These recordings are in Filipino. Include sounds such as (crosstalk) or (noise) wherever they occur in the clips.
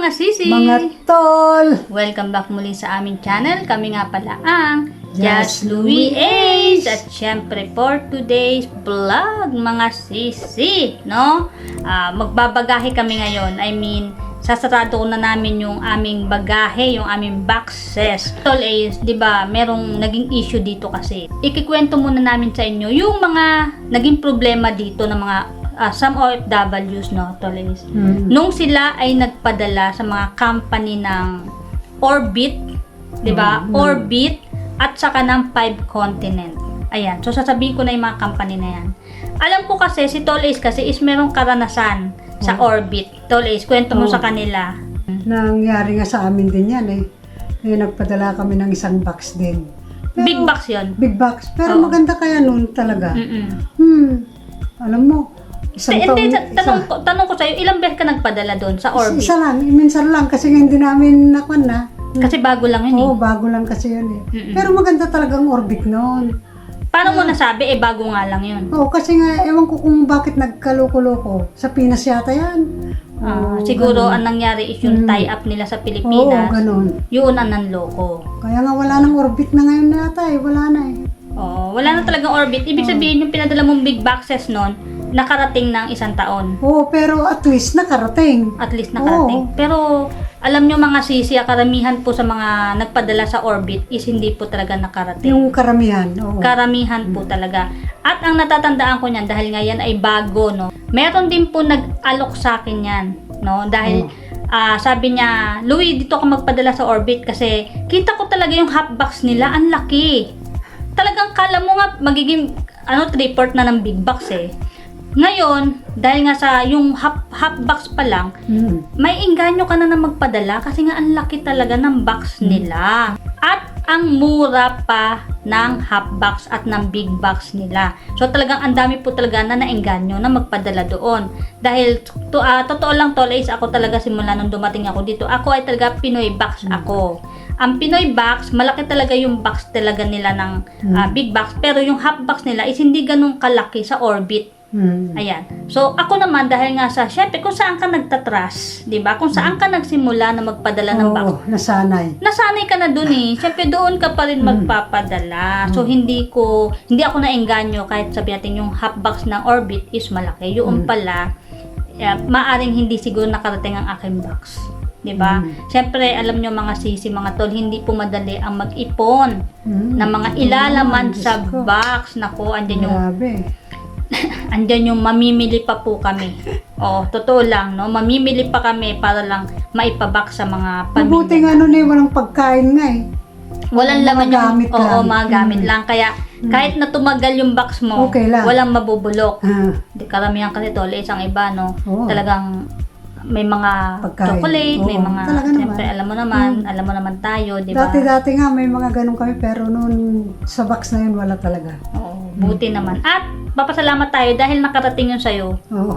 mga sisi! Mga tol! Welcome back muli sa aming channel. Kami nga pala ang Just Louis Ace. At syempre for today's vlog, mga sisi, no? Ah, magbabagahe kami ngayon. I mean, sasarado ko na namin yung aming bagahe, yung aming boxes. Tol Ace, di ba, merong naging issue dito kasi. Ikikwento muna namin sa inyo yung mga naging problema dito ng mga ah, some OFWs, no, Tol Ace. Hmm. Nung sila ay nagpadala sa mga company ng Orbit, 'di ba? Mm. Orbit at saka ng Five Continent. Ayan. So sasabihin ko na 'yung mga company na 'yan. Alam ko kasi si Tol Ace kasi is merong karanasan sa Oh. Orbit. Tol Ace, kwento mo Oh. sa kanila. Nangyari nga sa amin din yan eh. Eh, nagpadala kami ng isang box din. Pero- Big box 'yon. Big box. Pero Oo. maganda kaya noon talaga. Mm-mm. Hmm. Alam mo, isang taon, Hindi, ta- tanong ko, tanong ko sa'yo, ilang beses ka nagpadala doon sa Orbit? isa lang, minsan lang, kasi hindi namin nakuha na. Kasi bago lang yun eh. Oo, bago lang kasi yun eh. Mm-mm. Pero maganda talagang orbit noon. Paano mo nasabi? Eh, bago nga lang yun. Oo, kasi nga, ewan ko kung bakit nagkaloko-loko. Sa Pinas yata yan. Ah, Oo, siguro ganun. ang nangyari is yung Mm. tie-up nila sa Oo, Pilipinas. ganun. yun ang nanloko. Kaya nga wala nang orbit na ngayon yata eh. Wala na eh. Oh, wala na talagang orbit. Ibig Oh. sabihin, yung pinadala mong big boxes noon, nakarating ng isang taon. Oo, pero at least nakarating. At least nakarating. Oo. Pero, alam nyo mga sisi, ah, karamihan po sa mga nagpadala sa orbit is hindi po talaga nakarating. Yung karamihan. Oo. Karamihan po talaga. At ang natatandaan ko niyan, dahil nga yan ay bago, no? Meron din po nag-alok sa akin yan, no? Dahil, Oh. ah, sabi niya, Louie, dito ka magpadala sa orbit kasi kita ko talaga yung half box nila, ang laki. Talagang kala mo nga magiging, ano, three-port na ng big box eh. Ngayon, dahil nga sa yung half, half box pa lang, Hmm. may inganyo ka na na magpadala kasi nga ang laki talaga ng box nila. At ang mura pa ng half box at ng big box nila. So talagang ang dami po talaga na naengganyo na magpadala doon. Dahil to, ah, totoo lang tol is ako talaga simula nung dumating ako dito. Ako ay talaga Pinoy box ako. Ang Pinoy box, malaki talaga yung box talaga nila ng ah, big box. Pero yung half box nila is hindi ganun kalaki sa orbit. Hmm. Ayan. So, ako naman, dahil nga sa, syempre, kung saan ka nagtatras, di ba? Kung saan ka nagsimula na magpadala ng box, Oo, nasanay. nasanay ka na dun eh. Syempre, doon ka pa rin magpapadala. So, hindi ko, hindi ako naengganyo kahit sabi natin yung half box ng orbit is malaki. Yung pala, eh, maaring hindi siguro nakarating ang aking box. Di ba? Syempre, alam nyo mga sisi, mga tol, hindi po madali ang mag-ipon Hmm. ng mga ilalaman Diyos sa box. Nako, andyan yung Grabe. (laughs) andyan yung mamimili pa po kami. Oo, totoo lang, no? Mamimili pa kami para lang maipabak sa mga pamilya. Mabuti nga nun eh, walang pagkain nga eh. Walang laman yung, gamit oo, lang. mga gamit Mm. lang. Kaya, kahit na tumagal yung box mo, Okay lang. walang mabubulok. Ah, Di karamihan kasi tol, isang iba, no? Oo. Talagang may mga Pagkain. chocolate, may Oo, mga, talaga siyempre, alam mo naman, Mm. alam mo naman tayo, di ba? Dati-dati nga may mga ganun kami pero noon sa box na yun wala talaga. Oo, buti naman. At, papasalamat tayo dahil nakarating yun sa'yo. Oo.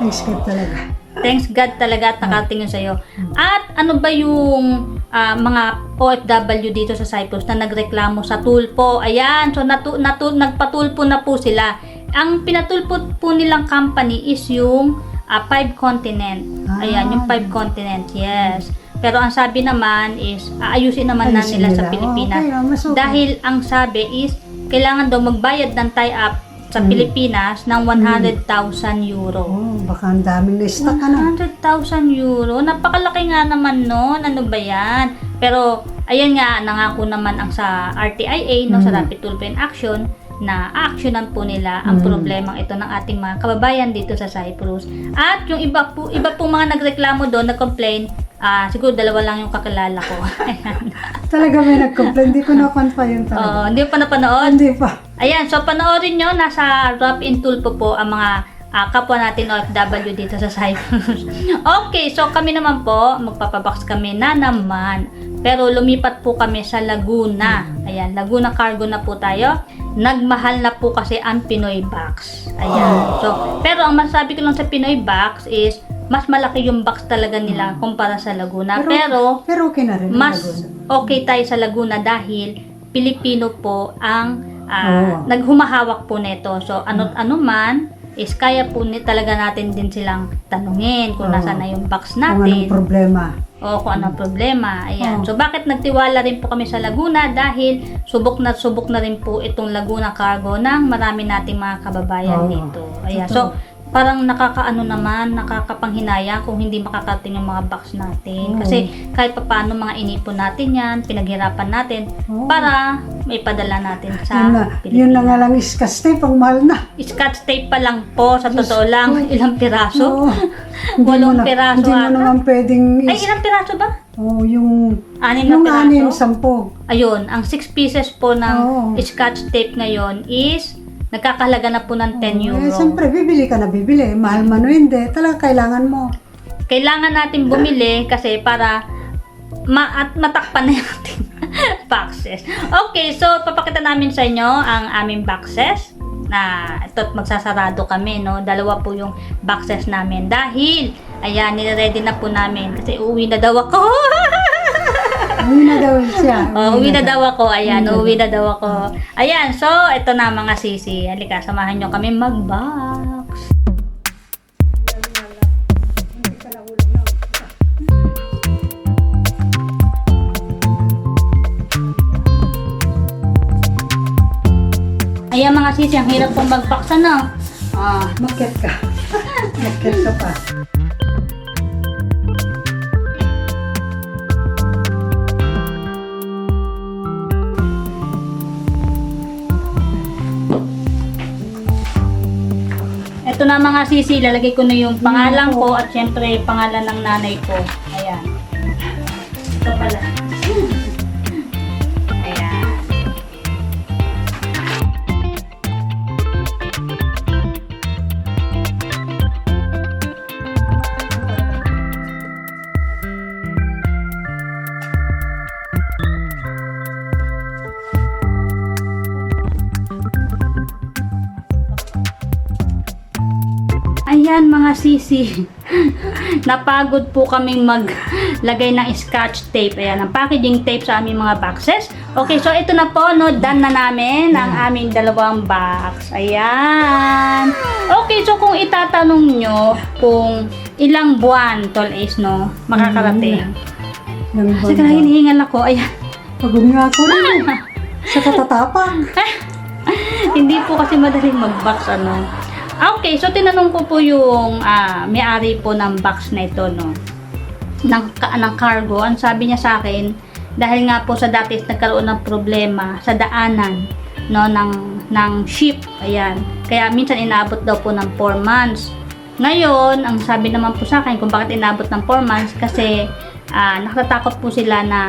Thanks God talaga. Thanks God talaga at nakarating yun sa'yo. At ano ba yung ah, mga OFW dito sa Cyprus na nagreklamo sa tulpo? Ayan, so natu, natu, nagpatulpo na po sila. Ang pinatulpo po nilang company is yung ah, Five Continent. Ayan, yung Five Continent, yes. Pero ang sabi naman is, aayusin naman na Ayusin nila sa nila. Pilipinas. Okay, mas okay. Dahil ang sabi is, kailangan daw magbayad ng tie-up sa Mm. Pilipinas ng 100,000 euro. Oh, baka ang daming na-stock ka na. 100,000 euro? Napakalaki nga naman nun. Ano ba yan? Pero, ayan nga, nangako naman ang sa RTIA, no, sa Mm. Rapid Tool in Action, na actionan po nila ang Mm. problemang ito ng ating mga kababayan dito sa Cyprus. At yung iba po, iba pong mga nagreklamo doon, nag-complain, ah, siguro dalawa lang yung kakilala ko. Ayan. (laughs) Talaga may nag-complain. Hindi ko na-confine yun talaga. Oo, hindi pa napanood? Hindi pa. Ayan, so panoorin nyo, nasa Drop in Tulpo po ang mga ah, kapwa natin OFW dito sa Cyprus. (laughs) okay, so kami naman po, magpapabox kami na naman. Pero lumipat po kami sa Laguna. Ayan, Laguna Cargo na po tayo. Nagmahal na po kasi ang Pinoy Box. Ayan. So, pero ang masabi ko lang sa Pinoy Box is, mas malaki yung box talaga nila kumpara sa Laguna. Pero, pero okay na rin. mas Laguna. okay tayo sa Laguna dahil Pilipino po ang ah, Oo. naghumahawak po nito. So ano ano man is kaya po ni talaga natin din silang tanungin kung Oo. nasaan na yung box Kung anong natin problema. o kung anong problema. Ayan. Oo. So, bakit nagtiwala rin po kami sa Laguna? Dahil subok na subok na rin po itong Laguna Cargo ng marami nating mga kababayan Oo. dito. Ayan. So, parang nakakaano naman, nakakapanghinaya kung hindi makakarating yung mga box natin. Oo. Kasi kahit papaano mga inipon natin yan, pinaghirapan natin Oo. para may padala natin sa Yun na, yun na nga lang iskas tape, ang mahal na. Scotch tape pa lang po, sa Diyos totoo lang, ko. ilang piraso. (laughs) Hindi Walong na- piraso Hindi mo ata. naman pwedeng Ay, ilang piraso ba? Oh, yung Anim na yung piraso? anim, sampo. Ayun, ang 6 pieces po ng Oo. scotch tape ngayon is nagkakahalaga na po ng 10 Eh, euro. siyempre, bibili ka na bibili. Mahal man o hindi, talaga kailangan mo. Kailangan natin bumili kasi para ma at matakpan na yung ating (laughs) boxes. Okay, so papakita namin sa inyo ang aming boxes na ito magsasarado kami, no? Dalawa po yung boxes namin dahil ayan, nire-ready na po namin kasi uuwi na daw ako. (laughs) Uwi na daw siya. Oh, uwi na daw ako. Ayan, Uwi na na daw ako. Ayan, so ito na mga sisi. Halika, samahan nyo kami mag-box. Ayan mga sisi, ang hirap pong mag-box ano. Ah, Makit ka. (laughs) Makit ka pa. Ito na mga sisi, lalagay ko na yung pangalan ko at syempre pangalan ng nanay ko. Ayan. Ito pala. Ayan mga sisi. (laughs) Napagod po kaming maglagay ng scotch tape. Ayan, ang packaging tape sa aming mga boxes. Okay, so ito na po, no, done na namin ang aming dalawang box. Ayan. Okay, so kung itatanong nyo kung ilang buwan, tol Ace, no, makakarating. Yung Kasi banda. hinihingal ako, ayan. Pagod nga ako rin. (laughs) eh. Sa katatapang. Hindi po kasi madaling mag-box ano. Okay, so tinanong ko po yung ah, may-ari po ng box na ito, no. Ng, ka- ng cargo. Ang sabi niya sa akin, dahil nga po sa dati nagkaroon ng problema sa daanan, no, ng, ng ship. Ayan. Kaya minsan inaabot daw po ng 4 months. Ngayon, ang sabi naman po sa akin kung bakit inaabot ng 4 months, kasi ah, natatakot po sila na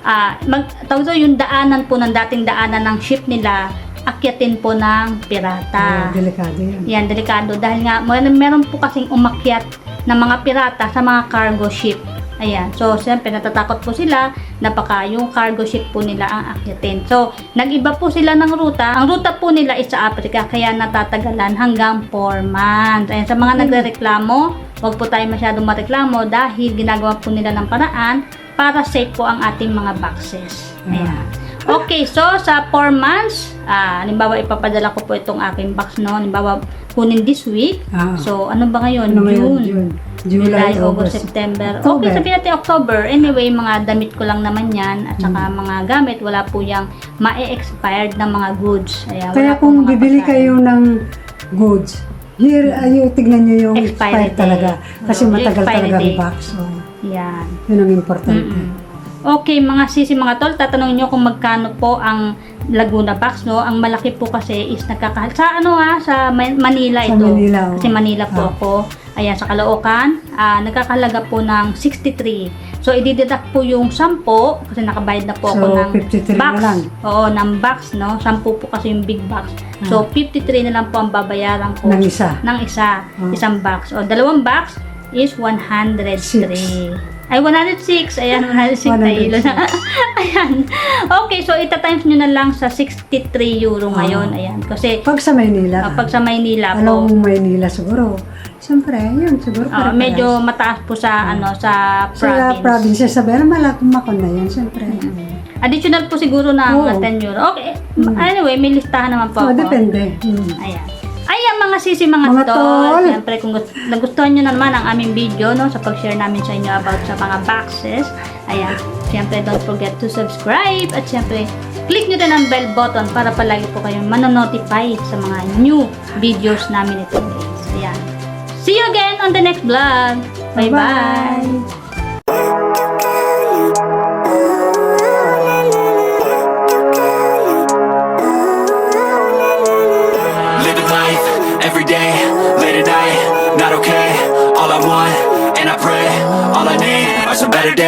ah mag, tawag yung daanan po ng dating daanan ng ship nila, akyatin po ng pirata. Ah, delikado yan. Yan, delikado. Dahil nga, meron, meron po kasing umakyat ng mga pirata sa mga cargo ship. Ayan. So, siyempre, natatakot po sila na baka yung cargo ship po nila ang akyatin. So, nag-iba po sila ng ruta. Ang ruta po nila is sa Africa, kaya natatagalan hanggang 4 months. Ayan, sa mga nagrereklamo, huwag po tayo masyadong mareklamo dahil ginagawa po nila ng paraan para safe po ang ating mga boxes. Ayan. Okay, so sa 4 months, ah, halimbawa ipapadala ko po itong aking box no, halimbawa kunin this week. Ah. So, ano ba ngayon? Ano ngayon? June. June. July, July, August, August. September. October. Okay, sabihin natin October. Anyway, mga damit ko lang naman yan. At saka Hmm. mga gamit, wala po yung ma-expired na mga goods. Ayan, wala Kaya kung mga bibili pagkain. kayo ng goods, here, ayo, tignan nyo yung Expiry expired talaga. Kasi Oo, matagal talaga ang date. box. So, Yan. yun ang importante. Mm-mm. Okay, mga sisi, mga tol, tatanungin nyo kung magkano po ang Laguna box, no? Ang malaki po kasi is nagkakahal. Sa ano ha? Sa Ma- Manila Sa ito. Manila, oh. Kasi Manila po Ah. ako. Ayan, sa Caloocan, ah, nagkakahalaga po ng 63. So, idideduct po yung 10 kasi nakabayad na po ako So, ng 53 na box. lang. Oo, ng box, no? 10 po kasi yung big box. So, 53 na lang po ang babayaran ko Ng isa. ng isa, Oh. isang box. O, dalawang box is 103. Ay, 106. Ayan, 106 na 106. ilo na. (laughs) Ayan. Okay, so ita-times nyo na lang sa 63 euro ngayon. Ah. Ayan. Kasi, Pag sa Maynila, kapag sa Maynila alam po, mo Maynila siguro. Siyempre, yun, siguro ah, pare-parehas. medyo mataas po sa, ano, sa Sa province. province, sabi, alam malakumakon na yan, siyempre. Additional po siguro ng Oo. uh, 10 euro. Okay. Anyway, may listahan naman po Oh, ako. depende. Hmm. Ayan. Ayan mga mga, tol. tol. Siyempre, kung gust- nagustuhan nyo naman ang aming video, no, sa pag-share namin sa inyo about sa mga boxes. Ayan. Siyempre, don't forget to subscribe. At siyempre, click nyo din ang bell button para palagi po kayong manonotify sa mga new videos namin ito. Ayan. See you again on the next vlog. Bye-bye. At